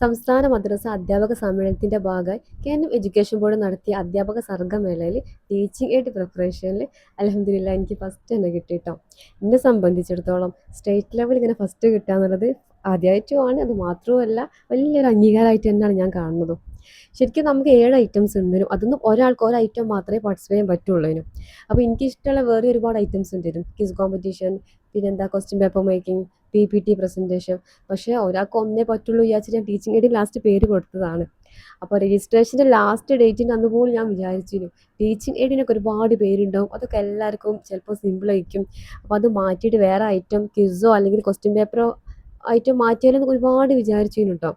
സംസ്ഥാന മദ്രസ അധ്യാപക സമ്മേളനത്തിന്റെ ഭാഗമായി കേന്ദ്രം എഡ്യൂക്കേഷൻ ബോർഡ് നടത്തിയ അധ്യാപക സർഗമേളയിൽ ടീച്ചിങ് എയ്ഡ് പ്രിപ്പറേഷനിൽ അൽഹംദുലില്ലാ എനിക്ക് ഫസ്റ്റ് തന്നെ കിട്ടി കേട്ടോ എന്നെ സംബന്ധിച്ചിടത്തോളം സ്റ്റേറ്റ് ലെവൽ ഇങ്ങനെ ഫസ്റ്റ് കിട്ടുക എന്നുള്ളത് ആദ്യമായിട്ടുമാണ് അത് മാത്രവുമല്ല വലിയൊരു അംഗീകാരമായിട്ട് തന്നെയാണ് ഞാൻ കാണുന്നത്. ശരിക്കും നമുക്ക് ഏഴ് ഐറ്റംസ് ഉണ്ടേനും അതൊന്നും ഒരാൾക്ക് ഒരു ഐറ്റം മാത്രമേ പാർട്ടിസിപ്പേറ്റ് ചെയ്യാൻ പറ്റുള്ളൂ അപ്പോൾ എനിക്ക് ഇഷ്ടമുള്ള വേറെ ഒരുപാട് ഐറ്റംസ് ഉണ്ടായിരുന്നു ക്വിസ് കോമ്പറ്റീഷൻ പിന്നെന്താ question paper making P P T presentation പക്ഷേ ഒരാൾക്ക് ഒന്നേ പറ്റുള്ളൂ വിചാരിച്ചിട്ട് ഞാൻ ടീച്ചിങ് എയ്ഡിൽ ലാസ്റ്റ് പേര് കൊടുത്തതാണ്. അപ്പോൾ രജിസ്ട്രേഷന്റെ ലാസ്റ്റ് ഡേറ്റിന്റെ അന്ന് പോലും ഞാൻ വിചാരിച്ചിരുന്നു. ടീച്ചിങ് എയ്ഡിനൊക്കെ ഒരുപാട് പേരുണ്ടാവും. അതൊക്കെ എല്ലാവർക്കും ചിലപ്പോൾ സിമ്പിൾ ആയിരിക്കും. അപ്പോൾ അത് മാറ്റിയിട്ട് വേറെ ഐറ്റം ക്വിസോ അല്ലെങ്കിൽ ക്വസ്റ്റ്യൻ പേപ്പറോ ഐറ്റം മാറ്റിയാലും ഒരുപാട് വിചാരിച്ചിരുന്നു കേട്ടോ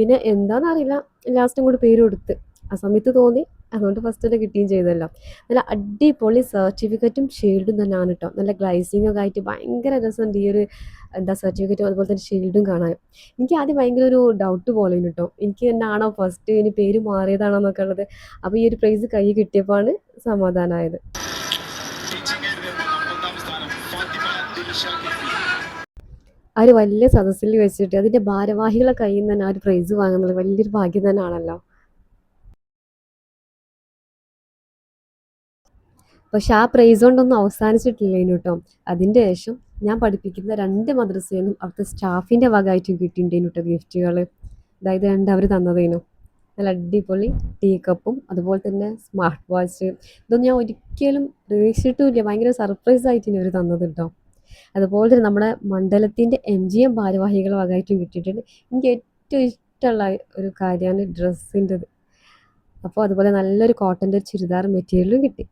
പിന്നെ എന്താണെന്നറിയില്ല ലാസ്റ്റും കൂടി പേര് കൊടുത്ത്. ആ സമയത്ത് തോന്നി. അതുകൊണ്ട് ഫസ്റ്റ് തന്നെ കിട്ടുകയും ചെയ്തല്ലോ നല്ല അടിപൊളി സർട്ടിഫിക്കറ്റും ഷീൽഡും തന്നെയാണ് കേട്ടോ നല്ല ഗ്ലൈസിങ് ഒക്കെ ആയിട്ട് ഭയങ്കര രസം ഈ ഒരു എന്താ സർട്ടിഫിക്കറ്റും അതുപോലെ തന്നെ ഷീൽഡും കാണാൻ. എനിക്ക് ആദ്യം ഭയങ്കര ഒരു ഡൗട്ട് പോലെ കേട്ടോ എനിക്ക് തന്നെയാണോ ഫസ്റ്റ് ഇനി പേര് മാറിയതാണോ എന്നൊക്കെ ഉള്ളത്. അപ്പോൾ ഈ ഒരു പ്രൈസ് കൈ കിട്ടിയപ്പോഴാണ് സമാധാനമായത് ആ ഒരു വലിയ സദസ്സിൽ വെച്ചിട്ട് അതിന്റെ ഭാരവാഹികളെ കയ്യിൽ നിന്ന് തന്നെ ആ ഒരു പ്രൈസ് വാങ്ങുന്നത്? വലിയൊരു ഭാഗ്യം തന്നെയാണല്ലോ. പക്ഷെ ആ പ്രൈസ് കൊണ്ടൊന്നും അവസാനിച്ചിട്ടില്ലേനു കേട്ടോ അതിന്റെ ശേഷം ഞാൻ പഠിപ്പിക്കുന്ന രണ്ട് മദ്രസയിൽ അവിടുത്തെ സ്റ്റാഫിന്റെ ഭാഗമായിട്ടും കിട്ടിയിട്ടുണ്ടേനു കേട്ടോ ഗിഫ്റ്റുകൾ അതായത് രണ്ട് അവർ തന്നതേനു? നല്ല അടിപൊളി ടീ കപ്പും അതുപോലെ തന്നെ സ്മാർട്ട് വാച്ച്. ഇതൊന്നും ഞാൻ ഒരിക്കലും പ്രതീക്ഷിച്ചിട്ടുമില്ല. ഭയങ്കര സർപ്രൈസ് ആയിട്ട് ഇനി അവർ തന്നത് കേട്ടോ അതുപോലെ തന്നെ നമ്മുടെ മണ്ഡലത്തിന്റെ എം ജി എം ഭാരവാഹികൾ വകയായിട്ടും കിട്ടിയിട്ടുണ്ട് എനിക്ക് ഏറ്റവും ഇഷ്ടമുള്ള ഒരു കാര്യമാണ് ഡ്രസ്സിന്റെത്. അപ്പോൾ അതുപോലെ നല്ലൊരു കോട്ടന്റെ ചുരിദാർ മെറ്റീരിയലും കിട്ടി.